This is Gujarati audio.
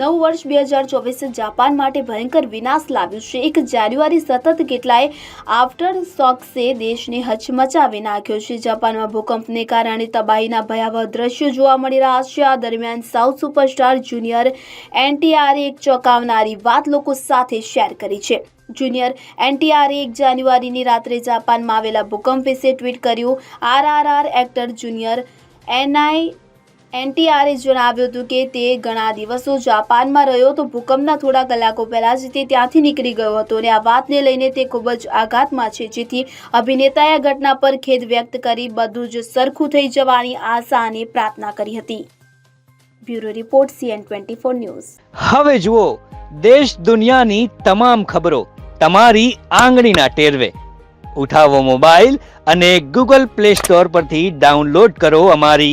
નવું વર્ષ બે હજાર ચોવીસ જાપાન માટે ભયંકર વિનાશ લાવ્યું છે. એક જાન્યુઆરી સતત કેટલાય આફ્ટર શોક્સે દેશને હચમચાવી નાખ્યો છે. જાપાનમાં ભૂકંપને કારણે તબાહીના ભયાવહ દ્રશ્યો જોવા મળી રહ્યા છે. આ દરમિયાન સાઉથ સુપરસ્ટાર જુનિયર એનટીઆરે એક ચોંકાવનારી વાત લોકો સાથે શેર કરી છે. જુનિયર એનટીઆરે એક જાન્યુઆરીની રાત્રે જાપાનમાં આવેલા ભૂકંપ વિશે ટ્વીટ કર્યું. આરઆરઆર એક્ટર જુનિયર એનઆઈ એનટીઆરે જણાવ્યું હતું કે તે ઘણા દિવસો જાપાનમાં રહ્યો તો ભૂકંપના થોડા કલાકો પહેલા જ તે ત્યાંથી નીકળી ગયો હતો અને આ વાતને લઈને તે ખૂબ જ આઘાતમાં છે, જેથી અભિનેતાએ ઘટના પર ખેદ વ્યક્ત કરી બધું જ સરખું થઈ જવાની આશા અને પ્રાર્થના કરી હતી. Bureau report, C N twenty four news. હવે જુઓ, દેશ દુનિયાની તમામ ખબરો તમારી આંગળીના ટેરવે. ઉઠાવો મોબાઈલ અને ગૂગલ પ્લે સ્ટોર પરથી ડાઉનલોડ કરો અમારી